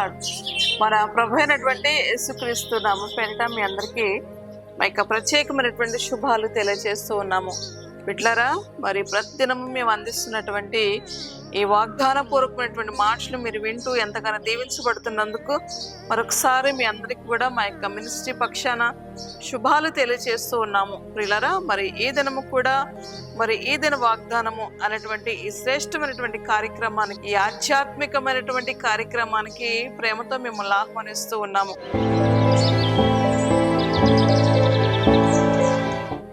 God మన ప్రభు అయినటువంటి యేసుక్రీస్తు నామ పేరిట మీ అందరికీ మా యొక్క ప్రత్యేకమైనటువంటి శుభాలు తెలియజేస్తూ ఉన్నాము. బిడ్లరా మరి ప్రతిదినము మేము అందిస్తున్నటువంటి ఈ వాగ్దాన పూర్వకమైనటువంటి మాటలు మీరు వింటూ ఎంతగానో దీవించబడుతున్నందుకు మరొకసారి మీ అందరికీ కూడా మా యొక్క మినిస్ట్రీ పక్షాన శుభాలు తెలియజేస్తూ ఉన్నాము. ప్రిలరా మరి ఈ దినము కూడా మరి ఈ దిన వాగ్దానము అనేటువంటి ఈ శ్రేష్టమైనటువంటి కార్యక్రమానికి ఈ ఆధ్యాత్మికమైనటువంటి కార్యక్రమానికి ప్రేమతో మిమ్మల్ని ఆహ్వానిస్తూ ఉన్నాము.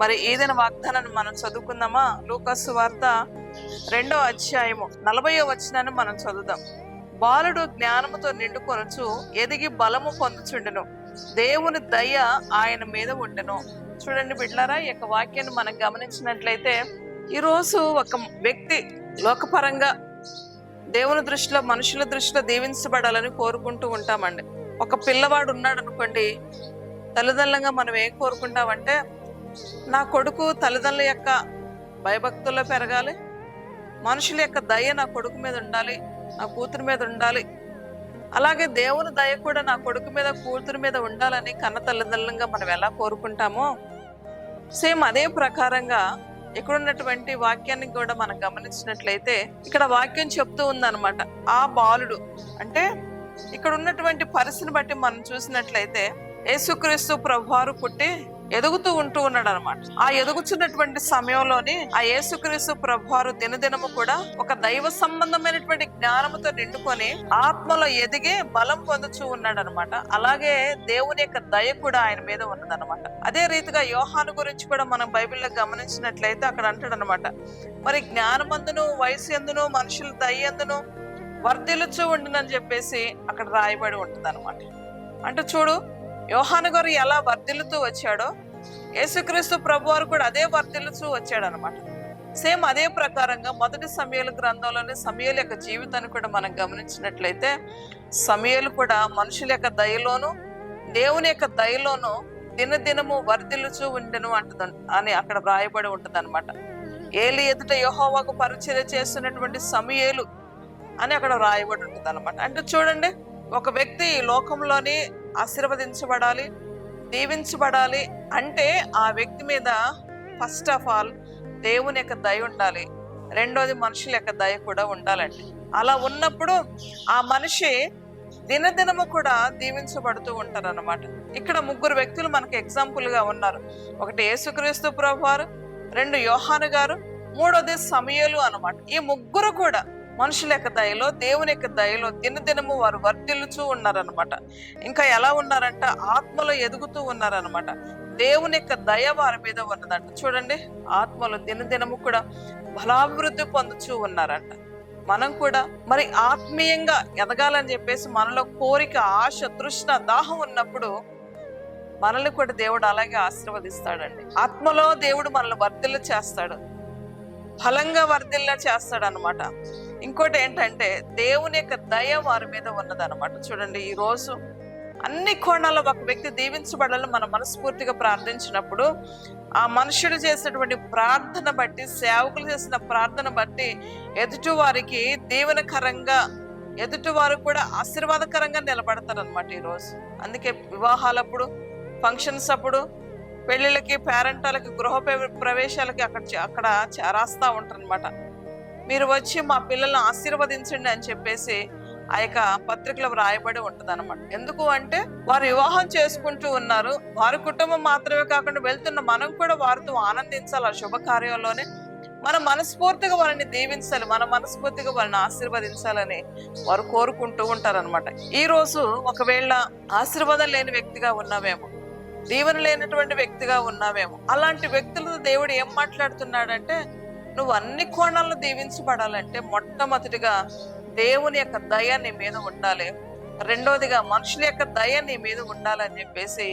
మరి ఏదైనా వాగ్దానాన్ని మనం చదువుకుందామా? లూకాసు వార్త రెండో అధ్యాయము నలభయో వచనాన్ని మనం చదువుదాం. బాలుడు జ్ఞానముతో నిండుకొనొచ్చు ఎదిగి బలము పొందుచుండెను. దేవుని దయ ఆయన మీద ఉండెను. చూడండి బిడ్లారా ఈ యొక్క వాక్యాన్ని మనం గమనించినట్లయితే ఈరోజు ఒక వ్యక్తి లోకపరంగా దేవుని దృష్టిలో మనుషుల దృష్టిలో దీవించబడాలని కోరుకుంటూ ఉంటామండి. ఒక పిల్లవాడు ఉన్నాడు అనుకోండి తల్లిదండ్రులంగా మనం ఏం కోరుకుంటామంటే నా కొడుకు తల్లిదండ్రుల యొక్క భయభక్తుల్లో పెరగాలి. మనుషుల యొక్క దయ నా కొడుకు మీద ఉండాలి. నా కూతురు మీద ఉండాలి. అలాగే దేవుని దయ కూడా నా కొడుకు మీద కూతురు మీద ఉండాలని కన్న తల్లిదండ్రులంగా మనం ఎలా కోరుకుంటామో సేమ్ అదే ప్రకారంగా ఇక్కడ ఉన్నటువంటి వాక్యాన్ని కూడా మనం గమనించినట్లయితే ఇక్కడ వాక్యం చెప్తూ ఉందన్నమాట ఆ బాలుడు. అంటే ఇక్కడ ఉన్నటువంటి పరిస్థితిని బట్టి మనం చూసినట్లయితే యేసుక్రీస్తు ప్రభువారు పుట్టి ఎదుగుతూ ఉంటూ ఉన్నాడు అనమాట ఆ ఎదుగుచున్నటువంటి సమయంలోనే ఆ యేసుక్రీస్తు ప్రభువారు దినదినము కూడా ఒక దైవ సంబంధమైనటువంటి జ్ఞానముతో నిండుకొని ఆత్మలో ఎదిగే బలం పొందుతూ ఉన్నాడు అనమాట అలాగే దేవుని యొక్క దయ కూడా ఆయన మీద ఉన్నదనమాట. అదే రీతిగా యోహాను గురించి కూడా మనం బైబిల్లో గమనించినట్లయితే అక్కడ అంటాడు అనమాట మరి జ్ఞానమందును వయసు ఎందును మనుషుల దయ ఎందును వర్ధిల్లుచూ ఉండునని చెప్పేసి అక్కడ రాయబడి ఉంటుంది అంటే చూడు యోహాను గారు ఎలా వర్ధిల్లుతూ వచ్చాడో యేసుక్రీస్తు ప్రభు వారు కూడా అదే వర్ధిల్లుతూ వచ్చాడు అనమాట సేమ్ అదే ప్రకారంగా మొదటి సమయాల గ్రంథంలోని సమయాల యొక్క జీవితాన్ని కూడా మనం గమనించినట్లయితే సమయాలు కూడా మనుషుల యొక్క దయలోను దేవుని యొక్క దయలోను దినదినము వర్ధిల్లుచూ ఉండెను అంటది అని అక్కడ వ్రాయబడి ఉంటుంది అనమాట ఏలి ఎదుట యహోవాకు పరిచర్య చేస్తున్నటువంటి సమయలు అని అక్కడ వ్రాయబడి ఉంటుంది అనమాట అంటే చూడండి ఒక వ్యక్తి ఈ లోకంలోని ఆశీర్వదించబడాలి దీవించబడాలి అంటే ఆ వ్యక్తి మీద ఫస్ట్ ఆఫ్ ఆల్ దేవుని యొక్క దయ ఉండాలి. రెండోది మనుషుల యొక్క దయ కూడా ఉండాలండి. అలా ఉన్నప్పుడు ఆ మనిషి దినదినము కూడా దీవించబడుతూ ఉంటారు అనమాట ఇక్కడ ముగ్గురు వ్యక్తులు మనకి ఎగ్జాంపుల్గా ఉన్నారు. ఒకటి యేసుక్రీస్తు ప్రభు వారు రెండు యోహాను గారు మూడోది సమయలు అనమాట ఈ ముగ్గురు కూడా మనుషుల యొక్క దయలో దేవుని యొక్క దయలో దినదినము వారు వర్ధిల్లుచూ ఉన్నారనమాట ఇంకా ఎలా ఉన్నారంటే ఆత్మలో ఎదుగుతూ ఉన్నారనమాట దేవుని యొక్క దయ వారి మీద ఉన్నదంట. చూడండి ఆత్మలో దినదినము కూడా బలాభివృద్ధి పొందుచూ ఉన్నారంట. మనం కూడా మరి ఆత్మీయంగా ఎదగాలని చెప్పేసి మనలో కోరిక ఆశ తృష్ణ దాహం ఉన్నప్పుడు మనల్ని కూడా దేవుడు అలాగే ఆశీర్వదిస్తాడండి. ఆత్మలో దేవుడు మనల్ని వర్ధిల్ల చేస్తాడు. ఫలంగా వర్ధిల్ల చేస్తాడు అనమాట ఇంకోటి ఏంటంటే దేవుని యొక్క దయ వారి మీద ఉన్నదన్నమాట. చూడండి ఈ రోజు అన్ని కోణాల్లో ఒక వ్యక్తి దీవించబడాలని మనం మనస్ఫూర్తిగా ప్రార్థించినప్పుడు ఆ మనుషుడు చేసినటువంటి ప్రార్థన బట్టి సేవకులు చేసిన ప్రార్థన బట్టి ఎదుటి వారికి దీవెనకరంగా ఎదుటి వారు కూడా ఆశీర్వాదకరంగా నిలబడతారు అనమాట ఈరోజు అందుకే వివాహాలప్పుడు ఫంక్షన్స్ అప్పుడు పెళ్ళిళ్ళకి పేరెంటాలకి గృహ ప్రవేశాలకి అక్కడ చే- అక్కడ చే- ఉంటారనమాట మీరు వచ్చి మా పిల్లల్ని ఆశీర్వదించండి అని చెప్పేసి ఆ యొక్క పత్రికలో వ్రాయబడి ఉంటుంది అనమాట ఎందుకు అంటే వారు వివాహం చేసుకుంటూ ఉన్నారు. వారి కుటుంబం మాత్రమే కాకుండా వెళ్తున్న మనం కూడా వారితో ఆనందించాలి ఆ శుభకార్యంలోనే. మనం మనస్ఫూర్తిగా వారిని దీవించాలి. మన మనస్ఫూర్తిగా వారిని ఆశీర్వదించాలని వారు కోరుకుంటూ ఉంటారనమాట ఈ రోజు ఒకవేళ ఆశీర్వాదం లేని వ్యక్తిగా ఉన్నావేమో దీవెన లేనటువంటి వ్యక్తిగా ఉన్నావేమో అలాంటి వ్యక్తులతో దేవుడు ఏం మాట్లాడుతున్నాడంటే నువ్వు అన్ని కోణాలను దీవించబడాలంటే మొట్టమొదటిగా దేవుని యొక్క దయ నీ మీద ఉండాలి. రెండవదిగా మనుషుల యొక్క దయ నీ మీద ఉండాలని చెప్పేసి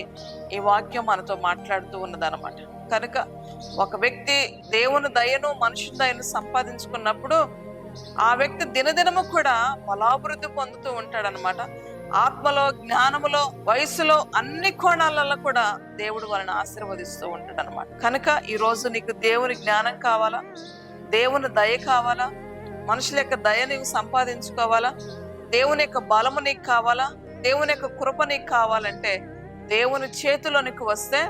ఈ వాక్యం మనతో మాట్లాడుతూ ఉన్నదనమాట కనుక ఒక వ్యక్తి దేవుని దయను మనుషుల దయను సంపాదించుకున్నప్పుడు ఆ వ్యక్తి దినదినము కూడా బలాభివృద్ధి పొందుతూ ఉంటాడనమాట ఆత్మలో జ్ఞానములో వయసులో అన్ని కోణాలలో కూడా దేవుడు వాళ్ళని ఆశీర్వదిస్తూ ఉంటాడు అనమాట కనుక ఈరోజు నీకు దేవుని జ్ఞానం కావాలా? దేవుని దయ కావాలా? మనుషుల యొక్క దయ నీకు సంపాదించుకోవాలా? దేవుని యొక్క బలము నీకు కావాలా? దేవుని యొక్క కృప నీకు కావాలంటే దేవుని చేతిలో నీకు వస్తే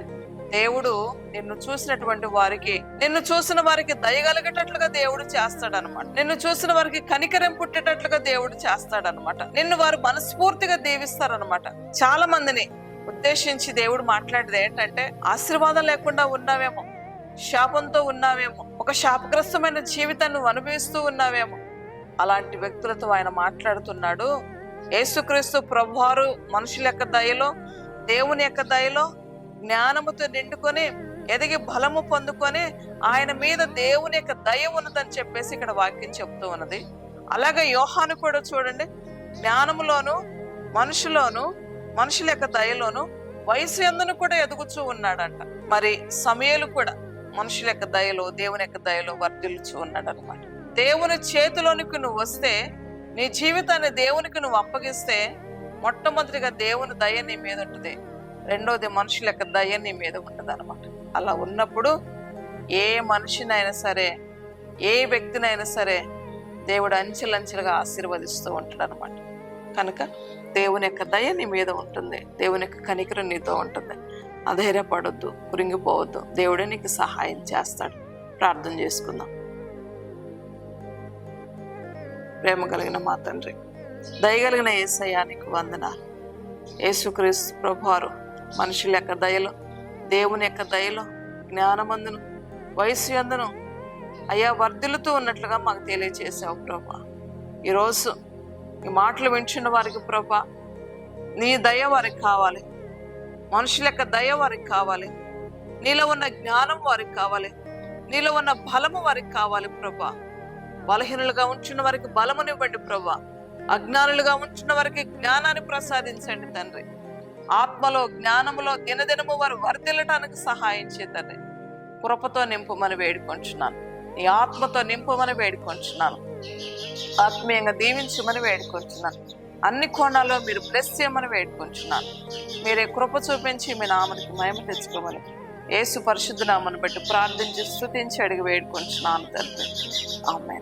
దేవుడు నిన్ను చూసినటువంటి వారికి నిన్ను చూసిన వారికి దయగలిగేటట్లుగా దేవుడు చేస్తాడనమాట నిన్ను చూసిన వారికి కనికరం పుట్టేటట్లుగా దేవుడు చేస్తాడనమాట నిన్ను వారు మనస్ఫూర్తిగా దీవిస్తారనమాట చాలా మందిని ఉద్దేశించి దేవుడు మాట్లాడేది ఏంటంటే ఆశీర్వాదం లేకుండా ఉన్నావేమో శాపంతో ఉన్నావేమో ఒక శాపగ్రస్తమైన జీవితాన్ని అనుభవిస్తూ ఉన్నావేమో. అలాంటి వ్యక్తులతో ఆయన మాట్లాడుతున్నాడు. యేసుక్రీస్తు ప్రభువారు మనుషుల యొక్క దయలో దేవుని యొక్క దయలో జ్ఞానముతో నిండుకొని ఎదిగి బలము పొందుకొని ఆయన మీద దేవుని యొక్క దయ ఉన్నదని చెప్పేసి ఇక్కడ వాక్యం చెప్తూ ఉన్నది. అలాగే యోహాను కూడా చూడండి. జ్ఞానములోను మనుషులోను మనుషుల యొక్క దయలోను వయసు ఎందును కూడా ఎదుగుచూ ఉన్నాడంట. మరి సమయలు కూడా మనుషుల యొక్క దయలో దేవుని యొక్క దయలో వర్ధిల్లుచూ ఉన్నాడు అనమాట దేవుని చేతిలోనికి నువ్వు వస్తే నీ జీవితాన్ని దేవునికి నువ్వు అప్పగిస్తే మొట్టమొదటిగా దేవుని దయ నీ మీద ఉంటుంది. రెండోది మనుషుల యొక్క దయ నీ మీద ఉంటుంది అనమాట అలా ఉన్నప్పుడు ఏ మనిషినైనా సరే ఏ వ్యక్తినైనా సరే దేవుడు అంచెలంచెలుగా ఆశీర్వదిస్తూ ఉంటాడు అనమాట కనుక దేవుని యొక్క దయ నీ మీద ఉంటుంది. దేవుని యొక్క కనికరం నీతో ఉంటుంది. అధైర్యపడొద్దు కురింగిపోవద్దు దేవుడే నీకు సహాయం చేస్తాడు. ప్రార్థన చేసుకుందాం. ప్రేమ కలిగిన మా తండ్రి దయగలిగిన ఏసయ్యా నీకు వందనాలు. యేసుక్రీస్తు ప్రభువారు మనుషుల యొక్క దయలో దేవుని యొక్క దయలో జ్ఞానమందును వయసు ఎందును అయ్యా వర్ధిల్లుతూ ఉన్నట్లుగా మాకు తెలియచేసావు ప్రభా. ఈరోజు ఈ మాటలు వింటున్న వారికి ప్రభా నీ దయ వారికి కావాలి. మనుషుల యొక్క దయ వారికి కావాలి. నీలో ఉన్న జ్ఞానం వారికి కావాలి. నీలో ఉన్న బలము వారికి కావాలి ప్రభా. బలహీనులుగా ఉంచిన వారికి బలమునివ్వండి ప్రభా. అజ్ఞానులుగా ఉంచిన వారికి జ్ఞానాన్ని ప్రసాదించండి తండ్రి. ఆత్మలో జ్ఞానములో దినదినము వారు వర్దిల్లటానికి సహాయం చేతండి కృపతో నింపమని వేడుకొంచున్నాను. నీ ఆత్మతో నింపమని వేడుకొంచున్నాను. ఆత్మీయంగా దీవించమని వేడుకొంచున్నాను. అన్ని కోణాల్లో మీరు బ్లెస్ చేయమని వేడుకుంటున్నాను మీరే కృప చూపించి మీ నామనికి మహిమ తెచ్చుకోమని ఏసు పరిశుద్ధ నామను బట్టి ప్రార్థించి స్థుతించి అడిగి వేడుకుంటున్నాను తండ్రి. ఆమె